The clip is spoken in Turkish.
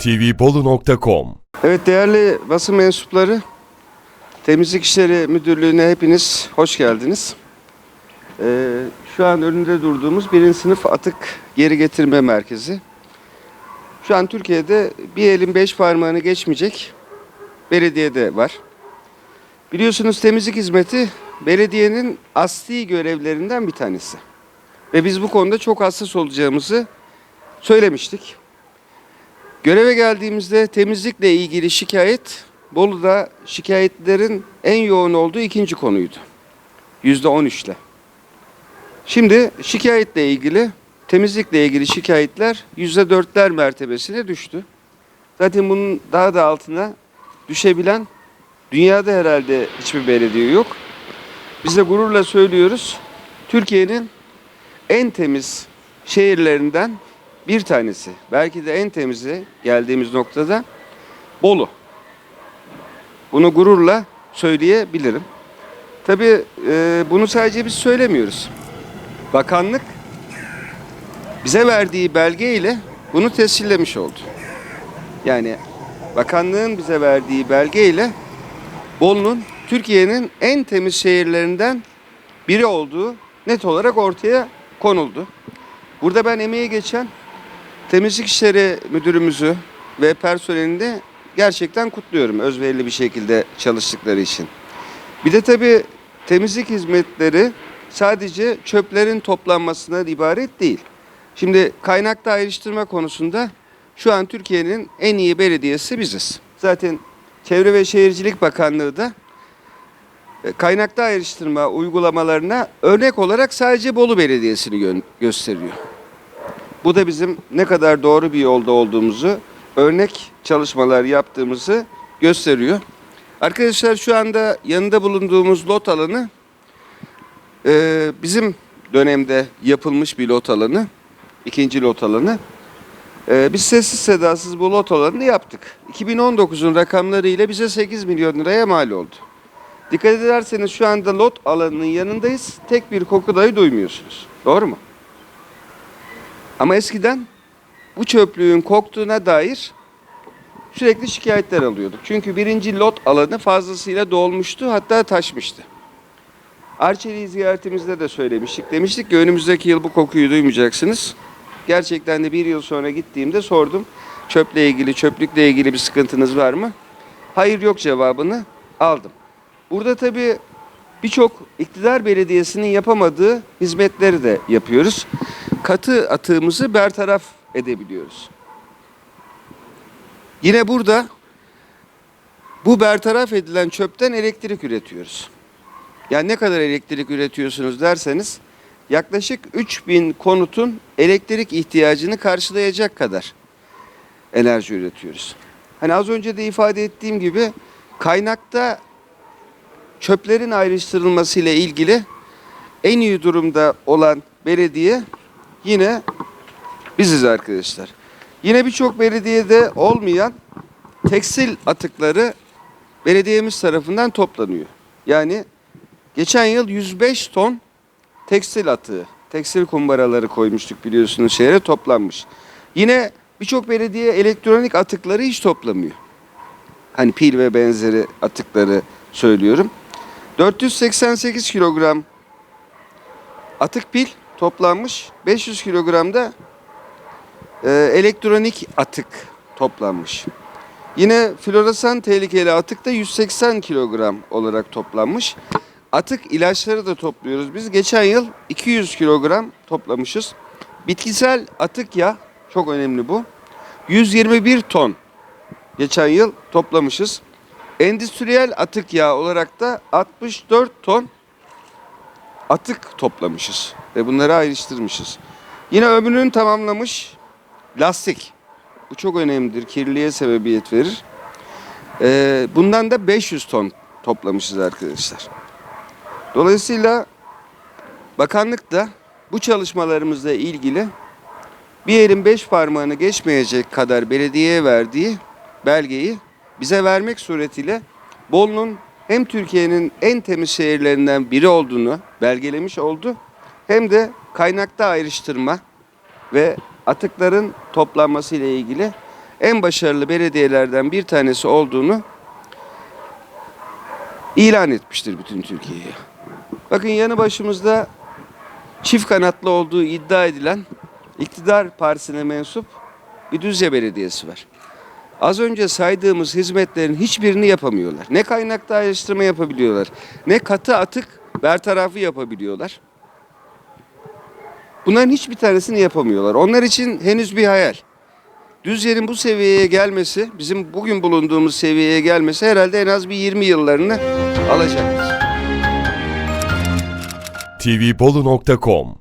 tvbolu.com Evet değerli basın mensupları, Temizlik İşleri Müdürlüğü'ne hepiniz hoş geldiniz. Ee, şu an önünde durduğumuz birinci sınıf atık geri getirme merkezi. Şu an Türkiye'de bir elin beş parmağını geçmeyecek belediyede var. Biliyorsunuz temizlik hizmeti belediyenin asli görevlerinden bir tanesi. Ve biz bu konuda çok hassas olacağımızı söylemiştik. Göreve geldiğimizde temizlikle ilgili şikayet Bolu'da şikayetlerin en yoğun olduğu ikinci konuydu. Yüzde on üçle. Şimdi şikayetle ilgili, temizlikle ilgili şikayetler yüzde dörtler mertebesine düştü. Zaten bunun daha da altına düşebilen dünyada herhalde hiçbir belediye yok. Biz de gururla söylüyoruz. Türkiye'nin en temiz şehirlerinden bir tanesi, belki de en temizi geldiğimiz noktada Bolu. Bunu gururla söyleyebilirim. Tabii e, bunu sadece biz söylemiyoruz. Bakanlık bize verdiği belge ile bunu tescillemiş oldu. Yani bakanlığın bize verdiği belge ile Bolu'nun Türkiye'nin en temiz şehirlerinden biri olduğu net olarak ortaya konuldu. Burada ben emeği geçen temizlik işleri müdürümüzü ve personelini de gerçekten kutluyorum özverili bir şekilde çalıştıkları için. Bir de tabii temizlik hizmetleri sadece çöplerin toplanmasına ibaret değil. Şimdi kaynakta ayrıştırma konusunda şu an Türkiye'nin en iyi belediyesi biziz. Zaten Çevre ve Şehircilik Bakanlığı da e, kaynakta ayrıştırma uygulamalarına örnek olarak sadece Bolu Belediyesi'ni gö- gösteriyor. Bu da bizim ne kadar doğru bir yolda olduğumuzu, örnek çalışmalar yaptığımızı gösteriyor. Arkadaşlar şu anda yanında bulunduğumuz lot alanı e, bizim dönemde yapılmış bir lot alanı, ikinci lot alanı. E, biz sessiz sedasız bu lot alanını yaptık. 2019'un rakamlarıyla bize 8 milyon liraya mal oldu. Dikkat ederseniz şu anda lot alanının yanındayız. Tek bir koku dahi duymuyorsunuz. Doğru mu? Ama eskiden bu çöplüğün koktuğuna dair sürekli şikayetler alıyorduk. Çünkü birinci lot alanı fazlasıyla dolmuştu hatta taşmıştı. Arçelik'i ziyaretimizde de söylemiştik. Demiştik ki önümüzdeki yıl bu kokuyu duymayacaksınız. Gerçekten de bir yıl sonra gittiğimde sordum. Çöple ilgili, çöplükle ilgili bir sıkıntınız var mı? Hayır yok cevabını aldım. Burada tabii birçok iktidar belediyesinin yapamadığı hizmetleri de yapıyoruz. Katı atığımızı bertaraf edebiliyoruz. Yine burada bu bertaraf edilen çöpten elektrik üretiyoruz. Yani ne kadar elektrik üretiyorsunuz derseniz yaklaşık 3000 konutun elektrik ihtiyacını karşılayacak kadar enerji üretiyoruz. Hani az önce de ifade ettiğim gibi kaynakta çöplerin ayrıştırılması ile ilgili en iyi durumda olan belediye yine biziz arkadaşlar. Yine birçok belediyede olmayan tekstil atıkları belediyemiz tarafından toplanıyor. Yani geçen yıl 105 ton tekstil atığı, tekstil kumbaraları koymuştuk biliyorsunuz şehre toplanmış. Yine birçok belediye elektronik atıkları hiç toplamıyor. Hani pil ve benzeri atıkları söylüyorum. 488 kilogram atık pil toplanmış. 500 kilogram da e, elektronik atık toplanmış. Yine floresan tehlikeli atık da 180 kilogram olarak toplanmış. Atık ilaçları da topluyoruz. Biz geçen yıl 200 kilogram toplamışız. Bitkisel atık yağ çok önemli bu. 121 ton geçen yıl toplamışız. Endüstriyel atık yağı olarak da 64 ton atık toplamışız ve bunları ayrıştırmışız. Yine ömrünü tamamlamış lastik. Bu çok önemlidir. Kirliliğe sebebiyet verir. Ee, bundan da 500 ton toplamışız arkadaşlar. Dolayısıyla bakanlık da bu çalışmalarımızla ilgili bir elin beş parmağını geçmeyecek kadar belediyeye verdiği belgeyi bize vermek suretiyle Bolu'nun hem Türkiye'nin en temiz şehirlerinden biri olduğunu belgelemiş oldu. Hem de kaynakta ayrıştırma ve atıkların toplanması ile ilgili en başarılı belediyelerden bir tanesi olduğunu ilan etmiştir bütün Türkiye'ye. Bakın yanı başımızda çift kanatlı olduğu iddia edilen iktidar partisine mensup bir Düzce Belediyesi var. Az önce saydığımız hizmetlerin hiçbirini yapamıyorlar. Ne kaynakta ayrıştırma yapabiliyorlar, ne katı atık bertarafı yapabiliyorlar. Bunların hiçbir tanesini yapamıyorlar. Onlar için henüz bir hayal. Düzce'nin bu seviyeye gelmesi, bizim bugün bulunduğumuz seviyeye gelmesi herhalde en az bir 20 yıllarını alacaktır. tvbolu.com